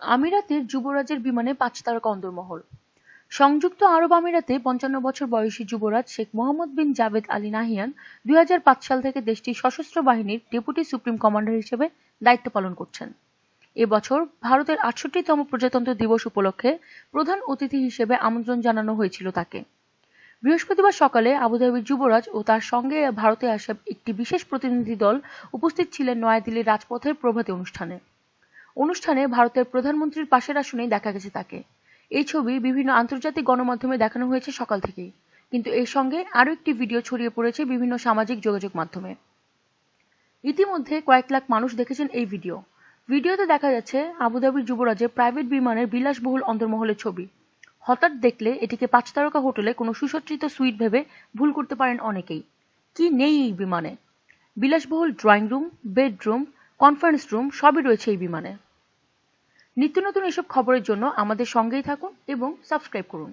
আমিরাতের যুবরাজের বিমানে পাঁচ তারকা অন্দরমহল। সংযুক্ত আরব আমিরাতে পঞ্চান্ন বছর বয়সী যুবরাজ শেখ মোহাম্মদ বিন জাভেদ আলী নাহিয়ান দুই হাজার পাঁচ সাল থেকে দেশটির সশস্ত্র বাহিনীর ডেপুটি সুপ্রিম কমান্ডার হিসেবে দায়িত্ব পালন করছেন। এবছর ভারতের আটষট্টিতম প্রজাতন্ত্র দিবস উপলক্ষে প্রধান অতিথি হিসেবে আমন্ত্রণ জানানো হয়েছিল তাকে। বৃহস্পতিবার সকালে আবুধাবির যুবরাজ ও তার সঙ্গে ভারতে আসা একটি বিশেষ প্রতিনিধি দল উপস্থিত ছিলেন নয়াদিল্লির রাজপথের প্রভাতী অনুষ্ঠানে। অনুষ্ঠানে ভারতের প্রধানমন্ত্রীর পাশের আসনেই দেখা গেছে তাকে। এই ছবি বিভিন্ন আন্তর্জাতিক গণমাধ্যমে দেখানো হয়েছে সকাল থেকেই। কিন্তু এর সঙ্গে আরও একটি ভিডিও ছড়িয়ে পড়েছে বিভিন্ন সামাজিক যোগাযোগ মাধ্যমে। ইতিমধ্যে কয়েক লাখ মানুষ দেখেছেন এই ভিডিও। ভিডিওতে দেখা যাচ্ছে আবুধাবির যুবরাজের প্রাইভেট বিমানের বিলাসবহুল অন্দরমহলের ছবি। হঠাৎ দেখলে এটিকে পাঁচ তারকা হোটেলে কোনো সুসজ্জিত সুইট ভেবে ভুল করতে পারেন অনেকেই। কি নেই এই বিমানে? বিলাসবহুল drawing room, bedroom, conference room, সবই রয়েছে এই বিমানে। নিত্য নতুন এসব খবরের জন্য আমাদের সঙ্গেই থাকুন এবং সাবস্ক্রাইব করুন।